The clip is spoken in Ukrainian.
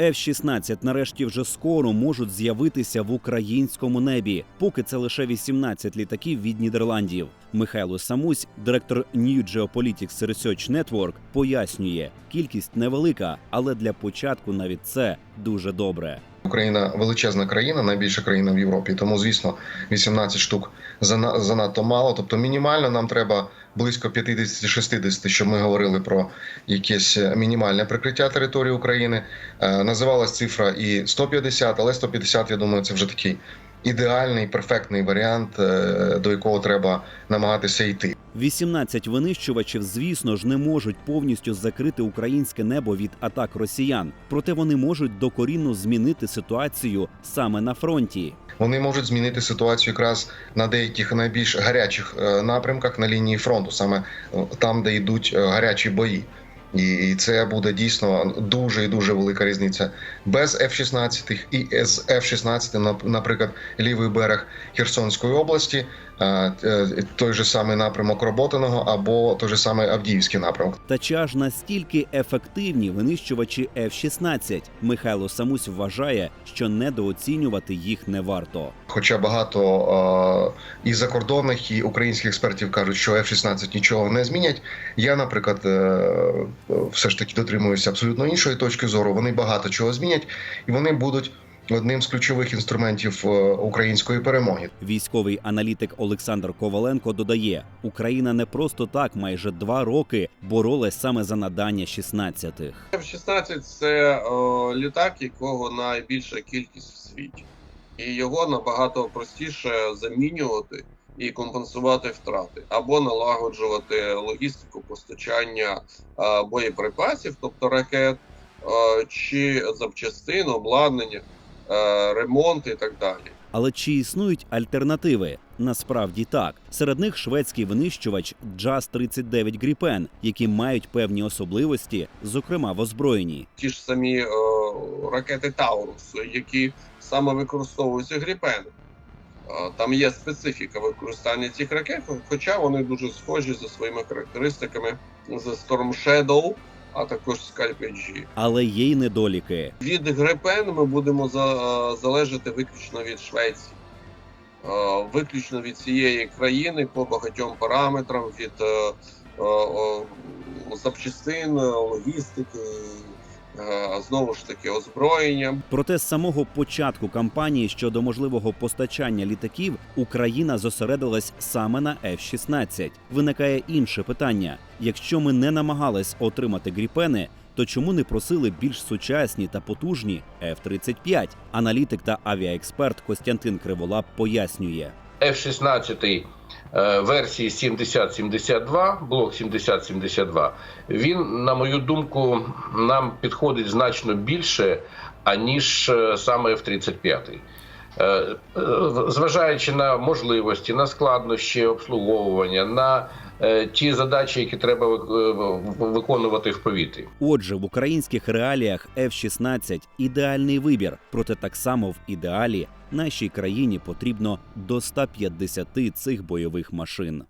F-16 нарешті вже скоро можуть з'явитися в українському небі. Поки це лише 18 літаків від Нідерландів. Михайло Самусь, директор New Geopolitics Research Network, пояснює, кількість невелика, але для початку навіть це дуже добре. Україна величезна країна, найбільша країна в Європі. Тому, звісно, 18 штук зана- занадто мало. Тобто, мінімально нам треба близько 50-60, щоб ми говорили про якесь мінімальне прикриття території України. Е, Називалась цифра і 150, але 150, я думаю, це вже такий ідеальний, перфектний варіант, е, до якого треба намагатися йти. 18 винищувачів, звісно ж, не можуть повністю закрити українське небо від атак росіян, проте вони можуть докорінно змінити ситуацію саме на фронті. Вони можуть змінити ситуацію якраз на деяких найбільш гарячих е, напрямках на лінії фронту, саме е, там, де йдуть гарячі бої. І це буде дійсно дуже і дуже велика різниця. Без F-16 і з F-16, наприклад, лівий берег Херсонської області, той же самий напрямок Роботиного або той же самий Авдіївський напрямок. Та чи аж настільки ефективні винищувачі F-16? Михайло Самусь вважає, що недооцінювати їх не варто. Хоча багато е, і закордонних, і українських експертів кажуть, що F-16 нічого не змінять. Я, наприклад, е, е, все ж таки дотримуюся абсолютно іншої точки зору. Вони багато чого змінять, і вони будуть одним з ключових інструментів е, української перемоги. Військовий аналітик Олександр Коваленко додає: Україна не просто так майже два роки боролась саме за надання 16-х. F-16 це е, літак, якого найбільша кількість в світі, і його набагато простіше замінювати і компенсувати втрати, або налагоджувати логістику постачання е, боєприпасів, тобто ракет, е, чи запчастин, обладнання, е, ремонт і так далі. Але чи існують альтернативи? Насправді так. Серед них шведський винищувач JAS 39 Gripen, які мають певні особливості, зокрема в озброєнні. ті ж самі е, ракети Таурус, які саме використовуються гріпеном. Е, Там є специфіка використання цих ракет, хоча вони дуже схожі за своїми характеристиками з Storm Shadow, а також скальпеджі. Але є й недоліки. Від Грипен ми будемо за, залежати виключно від Швеції, Е, виключно від цієї країни по багатьом параметрам, від е, е, запчастин, логістики, знову ж таки, озброєння. Проте з самого початку кампанії щодо можливого постачання літаків Україна зосередилась саме на F-16. Виникає інше питання: якщо ми не намагались отримати гріпени, то чому не просили більш сучасні та потужні F-35? Аналітик та авіаексперт Костянтин Криволап пояснює. F-16 версії 70-72, блок 70-72, він, на мою думку, нам підходить значно більше, аніж е, саме F-35. Е, е, Зважаючи на можливості, на складнощі обслуговування, на е, ті задачі, які треба е, виконувати в повітрі. Отже, в українських реаліях F-16 – ідеальний вибір, проте так само в ідеалі нашій країні потрібно до 150 цих бойових машин.